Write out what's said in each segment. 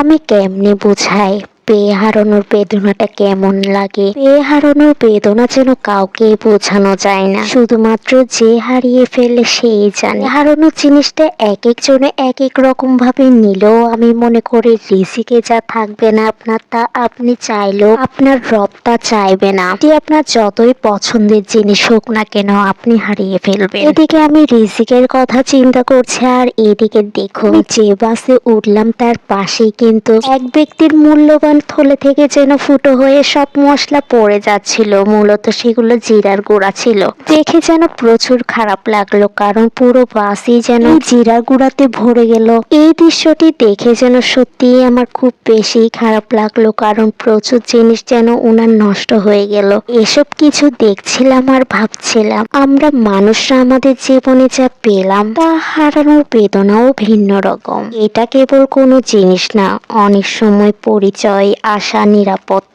আমি কেমনে বোঝাই পেয়ে হারানোর বেদনাটা কেমন লাগে? পেয়ে হারানোর বেদনা যেন কাউকে বোঝানো যায় না। শুধুমাত্র যে হারিয়ে ফেলে সেই জানে। হারানোর জিনিসটা এক একজনে এক এক রকম ভাবে নিলেও আমি মনে করি রিসিকে যা থাকবে না আপনার তা আপনি চাইলেও আপনার রবটা চাইবে না। এটি আপনার যতই পছন্দের জিনিস হোক না কেন আপনি হারিয়ে ফেলবেন। এদিকে আমি রিসিকের কথা চিন্তা করছি আর এদিকে দেখো আমি যে বাসে উঠলাম তার পাশেই কিন্তু এক ব্যক্তির মূল্যবান থলে থেকে যেন ফুটো হয়ে সব মশলা পড়ে যাচ্ছিল মূলত সেগুলো জিরার গুঁড়া ছিল। দেখে যেন প্রচুর খারাপ লাগল কারণ পুরো বাসই যেন জিরার গুঁড়াতে ভরে গেল। এই দৃশ্যটি দেখে যেন সত্যি আমার খুব বেশি খারাপ লাগল কারণ প্রচুর জিনিস যেন ওনার নষ্ট হয়ে গেল। এসব কিছু দেখছিলাম আর ভাবছিলাম আমরা মানুষরা আমাদের জীবনে যা পেলাম তা হারানোর বেদনাও ভিন্ন রকম। এটা কেবল কোনো জিনিস না অনেক সময় পরিচয় আশা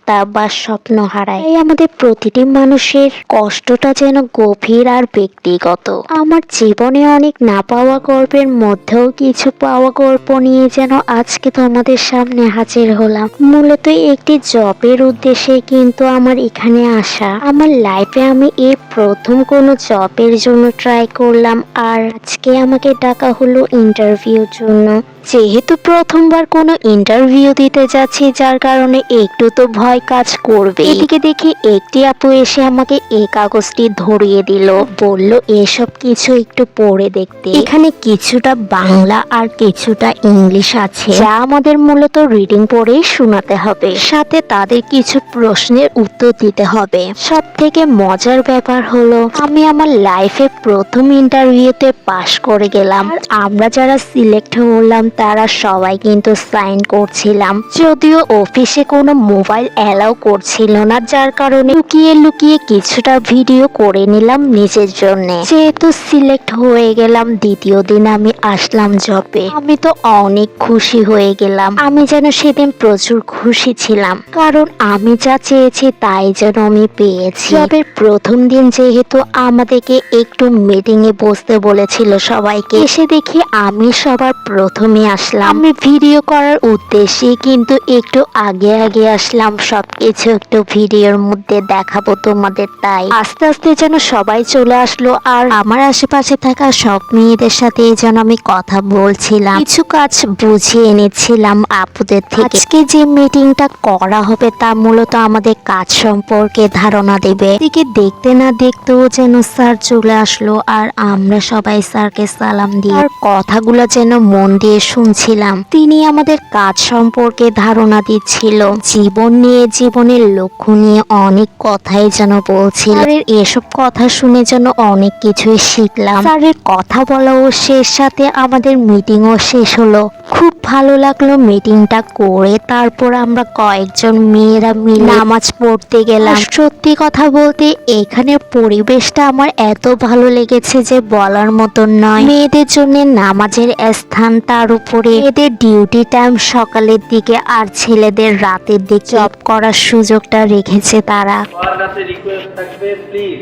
নিরাপত্তা বা স্বপ্ন হারায়। তাই আমাদের প্রতিটি মানুষের কষ্টটা যেন গভীর আর ব্যক্তিগত। আমার জীবনে অনেক না পাওয়া গল্পের মধ্যেও কিছু পাওয়া গল্প নিয়ে যেন আজকে তোমাদের সামনে হাজির হলাম। মূলত একটি জবের উদ্দেশ্যে কিন্তু আমার এখানে আসা। আমার লাইফে আমি এই প্রথম কোনো জবের জন্য ট্রাই করলাম আর আজকে আমাকে ডাকা হলো ইন্টারভিউর জন্য। যেহেতু প্রথমবার কোনো ইন্টারভিউ দিতে যাচ্ছি, যার কারণে একটু তো ভয় কাজ করবে। এদিকে দেখি একটি আপু এসে আমাকে এই কাগজটি ধরিয়ে দিল। বলল, এসব কিছু একটু পড়ে দেখতে। এখানে কিছুটা বাংলা আর কিছুটা ইংলিশ আছে। যা আমাদের মূলত রিডিং পড়েই শোনাতে হবে। সাথে তাদের কিছু প্রশ্নের উত্তর দিতে হবে। সব থেকে মজার ব্যাপার হলো, আমি আমার লাইফে প্রথম ইন্টারভিউতে পাশ করে গেলাম। আমরা যারা সিলেক্ট হলাম, তারা সবাই কিন্তু সাইন করছিলাম। যদিও অফিসে কোনো মোবাইল অ্যালাউ করছিল না, যার কারণে লুকিয়ে লুকিয়ে কিছুটা ভিডিও করে নিলাম নিজের জন্য। যেহেতু সিলেক্ট হয়ে গেলাম, দ্বিতীয় দিন আমি আসলাম জবে আমি তো অনেক খুশি হয়ে গেলাম। আমি যেন সেদিন প্রচুর খুশি ছিলাম। কারণ আমি যা চেয়েছি তাই যেন আমি পেয়েছি। জবের প্রথম দিন যেহেতু আমাদেরকে একটু মিটিং এ বসতে বলেছিল সবাইকে। এসে দেখি আমি সবার প্রথমে আসলাম। আমি ভিডিও করার উদ্দেশ্যে কিন্তু একটু আগে আগে আসলাম সবকিছু একটু ভিডিওর মধ্যে দেখাবো তোমাদের তাই। আস্তে আস্তে যেন সবাই চলে আসলো আর আমার আশেপাশে থাকা সব মেয়েদের সাথে যেন আমি কথা বলছিলাম। কিছু কাজ বুঝিয়ে এনেছিলাম আপুদের থেকে। আজকে যে মিটিংটা করা হবে তা মূলত আমাদের কাজ সম্পর্কে ধারণা দেবে। এদিকে দেখতে না দেখতেও যেন স্যার চলে আসলো আর আমরা সবাই স্যারকে সালাম দিয়ে আর কথাগুলো যেন মন দিয়ে শুনছিলাম। তিনি আমাদের কাজ সম্পর্কে ধারণা দিচ্ছিল। জীবন নিয়ে জীবনের লক্ষ্য নিয়ে অনেক কথাই যেন বলছিল এসব কথা শুনে যেন অনেক কিছুই শিখলাম। স্যারের কথা বলাও শেষ, সাথে আমাদের মিটিংও শেষ হলো। খুব ভালো লাগল মিটিংটা করে, তারপর আমরা কয়েকজন মেয়েরা মিলে নামাজ পড়তে গেলাম। সত্যি কথা বলতে এখানের পরিবেশটা আমার এত ভালো লেগেছে যে বলার মতন নয়। মেয়েদের জন্য নামাজের স্থান, তার উপরে এদের ডিউটি টাইম সকালের দিকে আর ছেলেদের রাতের দিকে। জব করার সুযোগটা রেখেছে তারা। সবার কাছে রিকোয়েস্ট থাকবে প্লিজ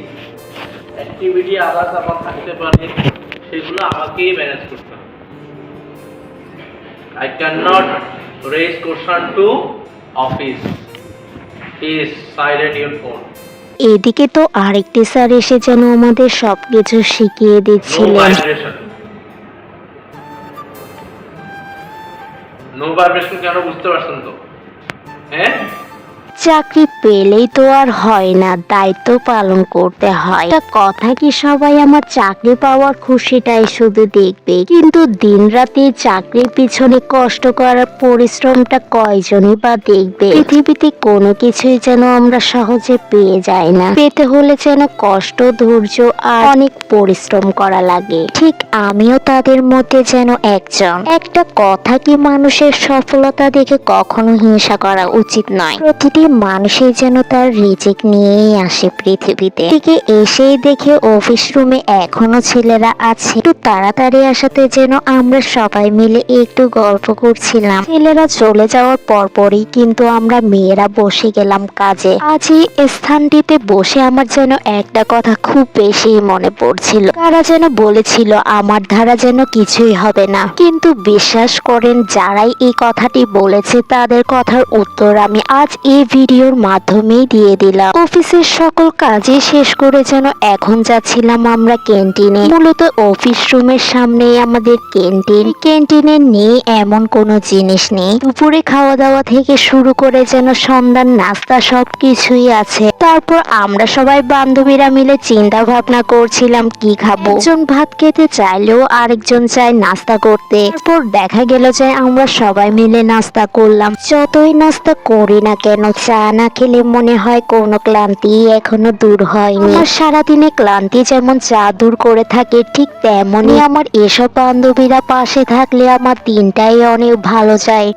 অ্যাক্টিভিটি আদার্স আমার থাকতে পারে সেগুলো আমাকেই ম্যানেজ করতে হবে। I can not raise question to office please silent your phone এদিকে তো আরেকটি স্যার এসে যেন আমাদের সবকিছু শিখিয়ে দিচ্ছিলেন। নো ভাইব্রেশন কেন বুঝতে পারছেন তো? হ্যাঁ? চাকরি পেলেই তো আর হয় না, দায়িত্ব পালন করতে হয়। তা কথা কি সবাই আমার চাকরি পাওয়ার খুশিটাই শুধু দেখবে? কিন্তু দিনরাতে চাকরির পিছনে কষ্ট করার পরিশ্রমটা কয়জনই বা দেখবে? পৃথিবীতে কোনো কিছুই যেন আমরা সহজে পেয়ে যাই না। পেতে হলে যেন কষ্ট, ধৈর্য আর অনেক পরিশ্রম করা লাগে। ঠিক আমিও তাদের মধ্যে যেন একজন। একটা কথা কি মানুষের সফলতা দেখে কখনো হিংসা করা উচিত নয়। প্রতিটি মানুষই যেন তার রিজিক নিয়েই আসে পৃথিবীতে। থেকে এসেই দেখে অফিস রুমে এখনও ছেলেরা আছে। একটু তাড়াতাড়ি আসাতে যেন আমরা সবাই মিলে একটু গল্প করছিলাম। ছেলেরা চলে যাওয়ার পরপরই কিন্তু আমরা মেয়েরা বসে গেলাম কাজে। আজ এই স্থানটিতে বসে আমার যেন একটা কথা খুব বেশি মনে পড়ছিল। তারা যেন বলেছিল, আমার ধারা যেন কিছুই হবে না। কিন্তু বিশ্বাস করেন, যারাই এই কথাটি বলেছে, তাদের কথার উত্তর আমি আজ এই ভিডিওর মাধ্যমেই দিয়ে দিলাম। অফিসের সকল কাজই শেষ করে যেন এখন যাচ্ছিলাম আমরা ক্যান্টিনে। মূলত অফিস রুমের সামনেই আমাদের ক্যান্টিন। ক্যান্টিনে নেই এমন কোনো জিনিস নেই। দুপুরে খাওয়া দাওয়া থেকে শুরু করে যেন সন্ধ্যার নাস্তা সব কিছুই আছে। তারপর আমরা সবাই বান্ধবীরা মিলে চিন্তা ভাবনা করছিলাম, কি খাব? একজন ভাত খেতে চাইলেও আরেকজন চায় নাস্তা করতে। তারপর দেখা গেল যে আমরা সবাই মিলে নাস্তা করলাম। যতই নাস্তা করি না কেন চা না খেলে মনে হয় কোনো ক্লান্তি এখনও দূর হয়নি। আমার সারাদিনে ক্লান্তি যেমন চা দূর করে থাকে ঠিক তেমনই আমার এসব বান্ধবীরা পাশে থাকলে আমার দিনটাই অনেক ভালো যায়।